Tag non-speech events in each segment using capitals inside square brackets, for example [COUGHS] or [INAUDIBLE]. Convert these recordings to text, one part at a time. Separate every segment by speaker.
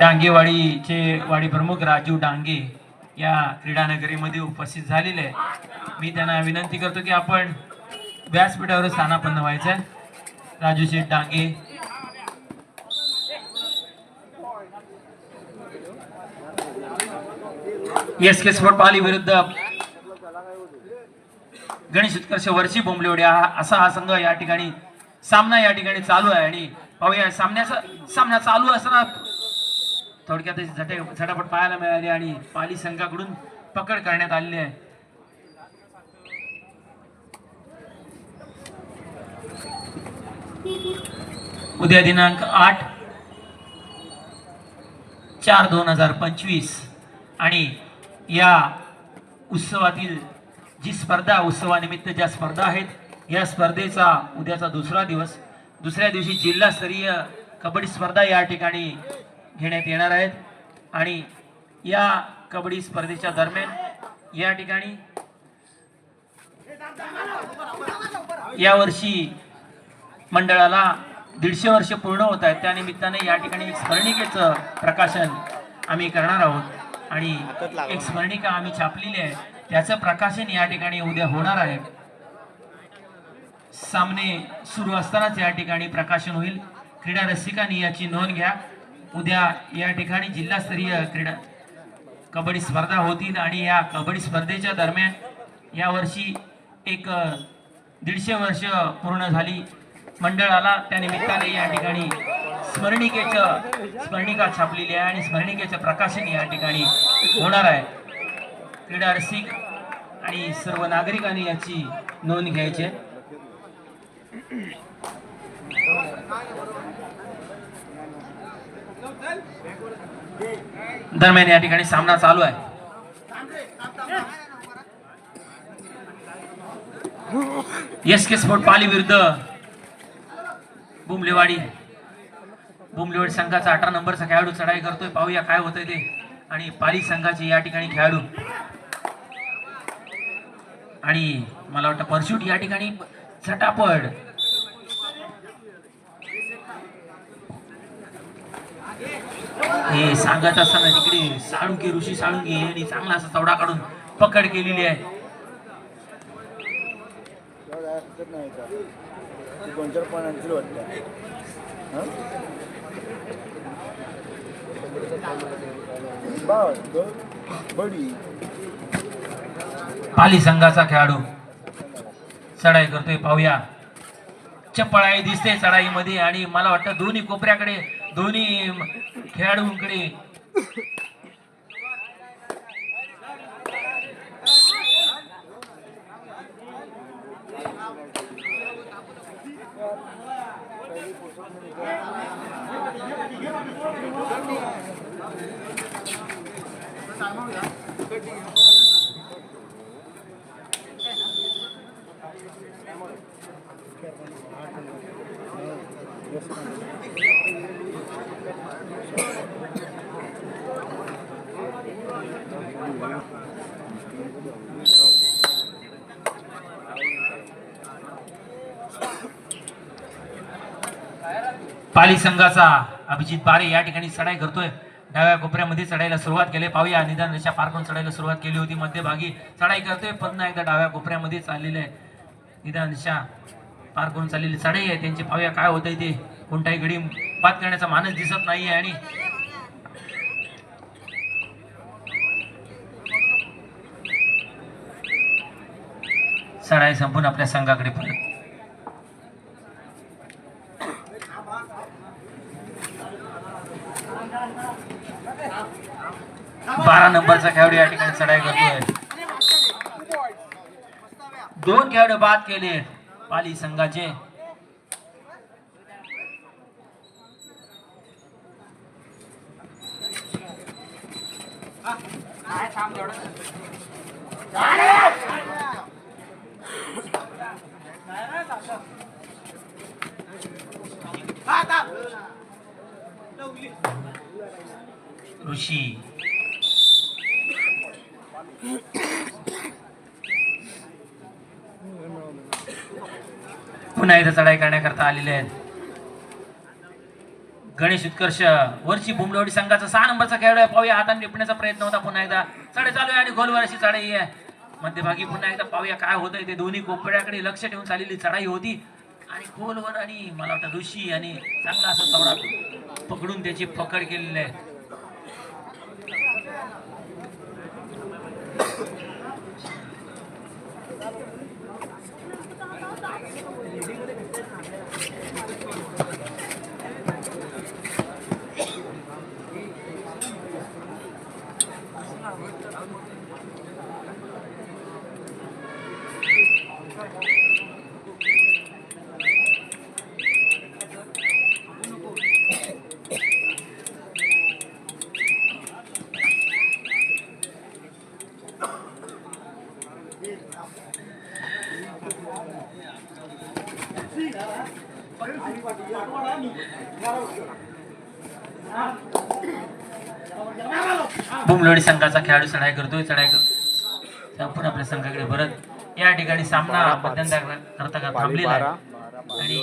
Speaker 1: डांगेवाडीचे वाडी प्रमुख राजू डांगे या क्रीडानगरीमध्ये उपस्थित झालेले आहे मी त्यांना विनंती करतो की आपण व्यासपीठावर स्थानापन्न व्हायचं. Raju Sheth Dange. S K sport Pali विरुद्ध गणेश उत्कर्ष वर्षी बोंबलेवडे हा असा हा संघ या ठिकाणी सामना या ठिकाणी चालू आहे आणि पाहूया सामन्याचा सामना चालू असताना थोडक्यात झटे झटापट पाहायला मिळाली आणि पाली संघाकडून पकड करण्यात आलेली आहे. उद्या दिनांक आठ चार दोन हजार पंचवीस. आणि या उत्सवातील जी स्पर्धा उत्सवानिमित्त ज्या स्पर्धा आहेत या स्पर्धेचा उद्याचा दुसरा दिवस. दुसऱ्या दिवशी जिल्हास्तरीय कबड्डी स्पर्धा या ठिकाणी घेण्यात येणार आहेत. आणि या कबड्डी स्पर्धेच्या दरम्यान या ठिकाणी यावर्षी मंडळाला दीडशे वर्ष पूर्ण होत आहेत. त्या निमित्ताने या ठिकाणी एक स्मरणिकेचं प्रकाशन आम्ही करणार आहोत. आणि एक स्मरणिका आम्ही छापलेली आहे. त्याचं प्रकाशन या ठिकाणी उद्या होणार आहे. सामने सुरू असतानाच या ठिकाणी प्रकाशन होईल. क्रीडा रसिकांनी याची नोंद घ्या. उद्या या ठिकाणी जिल्हास्तरीय क्रीडा कबड्डी स्पर्धा होतील आणि या कबड्डी स्पर्धेच्या दरम्यान यावर्षी एक दीडशे वर्ष पूर्ण झाली. मंडळाला त्यानिमित्ताने या ठिकाणी स्मरणिकेचं स्मरणिका छापलेली आहे आणि स्मरणिकेचं प्रकाशन या ठिकाणी होणार आहे. क्रीडा रसिक आणि सर्व नागरिकांनी याची नोंद घ्यायची आहे. दरम्यान या ठिकाणी सामना चालू आहे. एस के स्पोर्ट पाली विरुद्ध बुमलेवाडी. बुमलेवाडी संघाचा अठरा नंबरचा खेळाडू चढाई करतोय. पाहूया काय होतंय ते. आणि पाली संघाचे या ठिकाणी खेळाडू. आणि मला वाटतं परशूट या ठिकाणी झटापड हे सांगत असताना तिकडे साळुंकी ऋषी साळुंकी यांनी चांगला असा चौडा काढून पकड केलेली आहे. पाली संघाचा खेळाडू. चढाई करतोय पाहूया. चपळाई दिसते चढाईमध्ये आणि मला वाटतं दोन्ही कोपऱ्याकडे दोन्ही खेळाडूंकडे Thank you. पाली संघाचा अभिजित बारे या ठिकाणी चढाई करतोय. डाव्या कोपऱ्यामध्ये चढायला सुरुवात केली. पाहूया निदान रेषा पार करून चढायला सुरुवात केली होती. मध्यभागी चढाई करतोय. पुन्हा एकदा डाव्या कोपऱ्यामध्ये चाललेलं आहे निदान रेषा पार करून चाललेली चढाई आहे. त्यांची पाहूया काय होतंय ते. कोणताही गडी पात करण्याचा मानस दिसत नाहीये आणि चढाई संपून आपल्या संघाकडे परत बारा नंबरचा खेळाडू या ठिकाणी चढाई करतोय. दोन खेळाडू बाद केले पाली संघाचे. ऋषी. पुन्हा इथं चढाई करण्याकरता आलेले आहेत. गणेश उत्कर्ष वरची बुमलवाडी संघाचा सहा नंबरचा खेळाडू आहे. पाहूया हाताने लिपण्याचा प्रयत्न होता. पुन्हा एकदा चढाई चालू आहे आणि गोलवर अशी चढाई आहे. मध्यभागी पुन्हा एकदा पाहूया काय होतंय ते दोन्ही कोपड्याकडे लक्ष ठेवून चाललेली चढाई होती. आणि खोलवर आणि मला वाटतं ऋषी आणि चांगला असा चौडा पकडून त्याची पकड केलेली आहे. बुमलोडी संघाचा खेळाडू चढाई करतोय चढाई कर- संपूर्ण आपल्या संघाकडे परत या ठिकाणी सामना मध्यंतर करता का थांबलेला आहे. आणि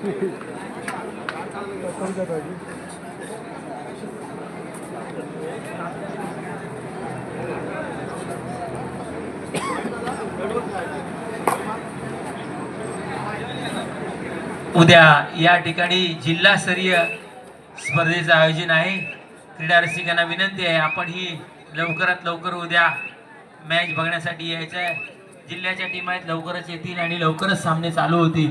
Speaker 1: उद्या या ठिकाणी जिल्हास्तरीय स्पर्धेचं आयोजन आहे. क्रीडा रसिकांना विनंती आहे आपण ही लवकरात लवकर उद्या मॅच बघण्यासाठी यायचं आहे जिल्ह्याच्या टीम आहेत लवकरच येतील आणि लवकरच सामने चालू होतील.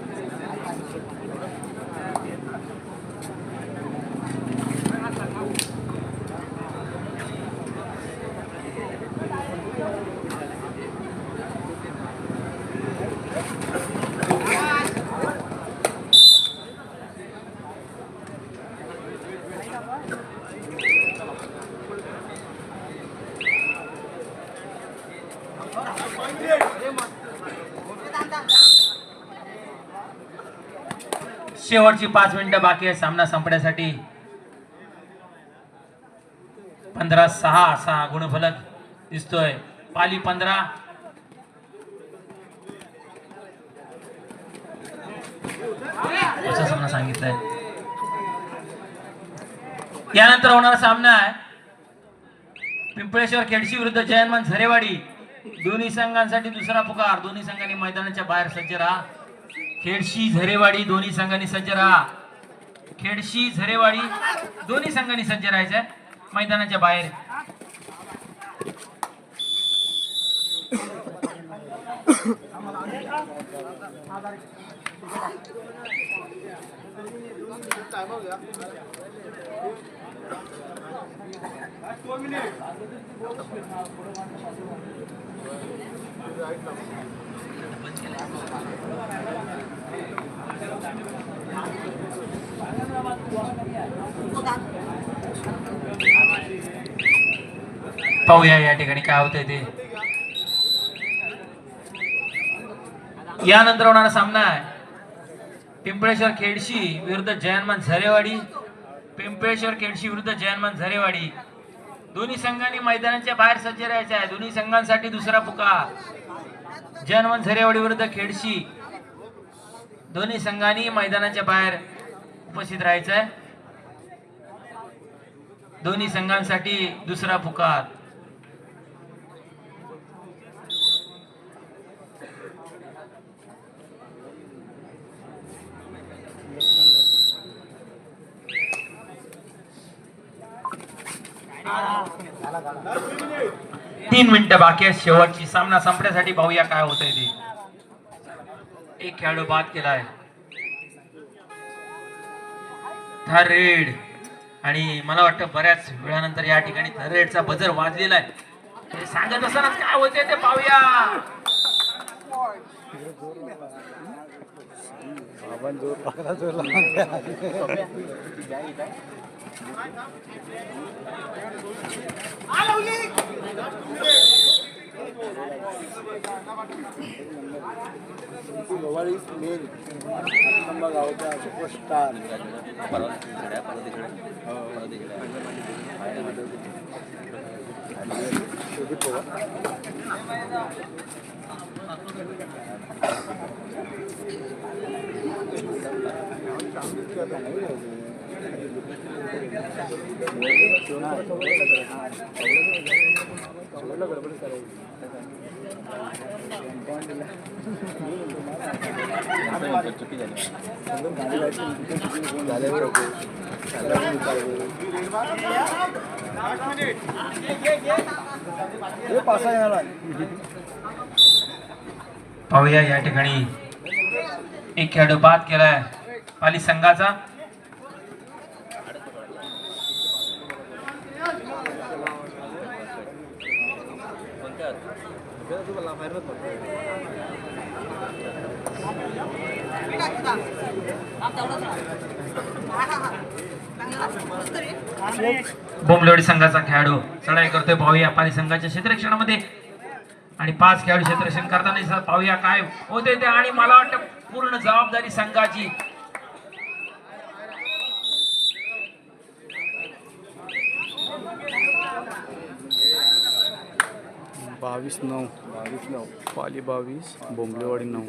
Speaker 1: शेवटची पाच मिनिटं बाकी आहे सामना संपण्यासाठी पंधरा सहा असा गुणफलक दिसतोय. पाली पंधरा. सामना सांगितलंय. यानंतर होणारा सामना आहे. पिंपळेश्वर खेडशी विरुद्ध जयनमान झरेवाडी. दोन्ही संघांसाठी दुसरा पुकार. दोन्ही संघांनी मैदानाच्या बाहेर सज्ज राहा. खेडशी झरेवाडी दोन्ही संघांनी सज्ज राहा. खेडशी झरेवाडी दोन्ही संघांनी सज्ज राहायचंय. मैदानाच्या बाहेर. [COUGHS] पाहूया या ठिकाणी काय होतंय ते. यानंतर होणारा सामना आहे. पिंपळेश्वर खेडशी विरुद्ध जयनमान झरेवाडी. पिंपळेश्वर खेडशी विरुद्ध जयनमन झरेवाडी. दोन्ही संघांनी मैदानाच्या बाहेर सज्ज राहायचे आहे. दोन्ही संघांसाठी दुसरा पुका जयनमन झरेवाडी विरुद्ध खेडशी. दोन्ही संघांनी मैदानाच्या बाहेर उपस्थित राहायचं आहे. दोन्ही संघांसाठी दुसरा पुकार. तीन मिनिटं बाकी आहेत शेवटची. सामना संपण्यासाठी पाहूया काय होतंय ते. एक खेळाडू बाद केलाय. आहे आणि मला वाटतं बऱ्याच वेळानंतर या ठिकाणी थरेडचा बजर वाजलेला आहे. ते सांगत असतानाच काय होते ते पाहूया.
Speaker 2: जोर जोर मेन खंबा गावचा सुपरस्टार हे
Speaker 1: पाहूया या ठिकाणी एक खेळाडू बाद केलाय पाली संघाचा. बोमलेवाडी संघाचा खेळाडू चढाई करतोय पाहूया पाली संघाच्या क्षेत्रक्षणामध्ये आणि पाच खेळाडू क्षेत्रक्षण करताना पाहूया काय होते ते आणि मला वाटतं पूर्ण जबाबदारी संघाची.
Speaker 3: बावीस नऊ
Speaker 2: बावीस नऊ
Speaker 3: पाली बावीस बोंबलेवाडी नऊ